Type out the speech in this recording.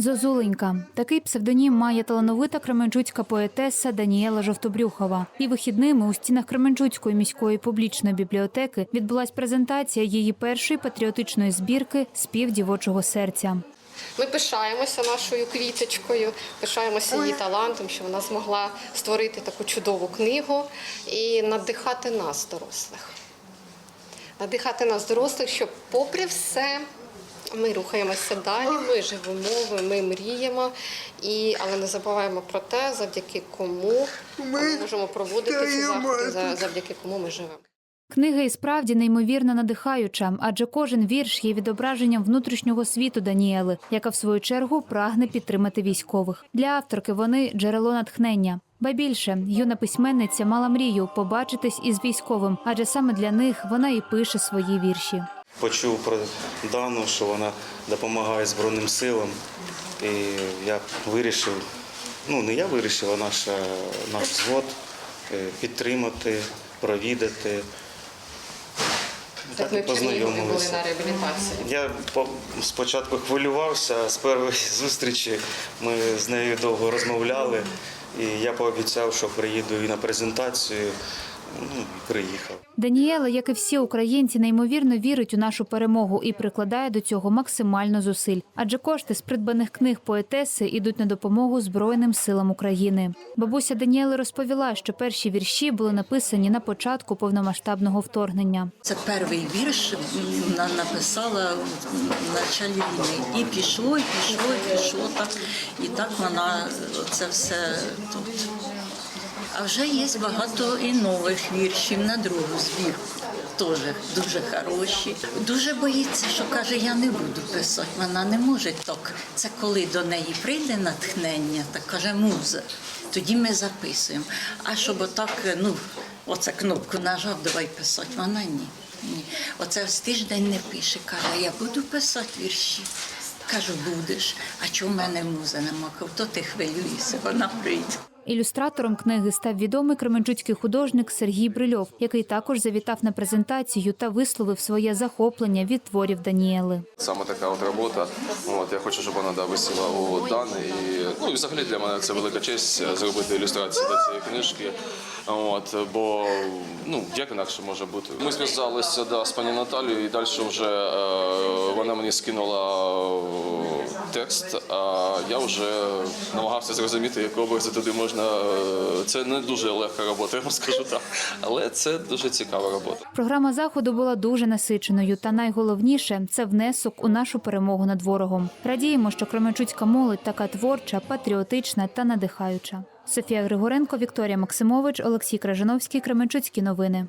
Зозуленька. Такий псевдонім має талановита кременчуцька поетеса Даніела Жовтобрюхова. І вихідними у стінах Кременчуцької міської публічної бібліотеки відбулась презентація її першої патріотичної збірки Спів дівочого серця. Ми пишаємося нашою квіточкою, пишаємося її талантом, що вона змогла створити таку чудову книгу і надихати нас, дорослих. Надихати нас, дорослих, щоб, попри все, ми рухаємося далі, ми живемо, ми мріємо, і, але не забуваємо про те, завдяки кому ми можемо проводити ці заходи, за- завдяки кому ми живемо. Книга і справді неймовірно надихаюча, адже кожен вірш є відображенням внутрішнього світу Даніели, яка в свою чергу прагне підтримати військових. Для авторки вони джерело натхнення. Ба більше юна письменниця мала мрію побачитись із військовим, адже саме для них вона і пише свої вірші. Почув про Дану, що вона допомагає Збройним силам. І я вирішив, ну не я вирішив, а наш, е, наш взвод е, підтримати, провідати. Так були познайомилися. на реабілітації. Я спочатку хвилювався, з першої зустрічі ми з нею довго розмовляли, і я пообіцяв, що приїду і на презентацію. Ну, і приїхав. Даніела, як і всі українці, неймовірно вірить у нашу перемогу і прикладає до цього максимально зусиль. Адже кошти з придбаних книг поетеси йдуть на допомогу Збройним силам України. Бабуся Даніели розповіла, що перші вірші були написані на початку повномасштабного вторгнення. Це перший вірш вона написала в началі війни. І пішло, і пішло, і пішло так. І так вона це все тут. А вже є багато і нових віршів на другу збірку. Теж дуже хороші. Дуже боїться, що каже, я не буду писати. Вона не може так. Це коли до неї прийде натхнення, так каже муза. Тоді ми записуємо. А щоб отак, ну, оце кнопку нажав, давай писати, вона ні. ні. Оце з тиждень не пише. Каже, я буду писати вірші. Кажу, будеш. А чого в мене муза нема? То ти хвилюєшся, вона прийде. Ілюстратором книги став відомий кременчуцький художник Сергій Брильов, який також завітав на презентацію та висловив своє захоплення від творів Даніели. Саме така от робота. От я хочу, щоб вона да, висіла у Дани. І, ну взагалі для мене це велика честь зробити ілюстрації до цієї книжки. От, бо ну як інакше може бути. Ми зв'язалися да, з пані Наталією, і далі вже е, вона мені скинула е, текст. А я вже намагався зрозуміти, які образи туди можна. Е, Це не дуже легка робота, я вам скажу так, але це дуже цікава робота. Програма заходу була дуже насиченою, та найголовніше це внесок у нашу перемогу над ворогом. Радіємо, що Кременчуцька молодь така творча, патріотична та надихаюча. Софія Григоренко, Вікторія Максимович, Олексій Кражановський, Кременчуцькі новини.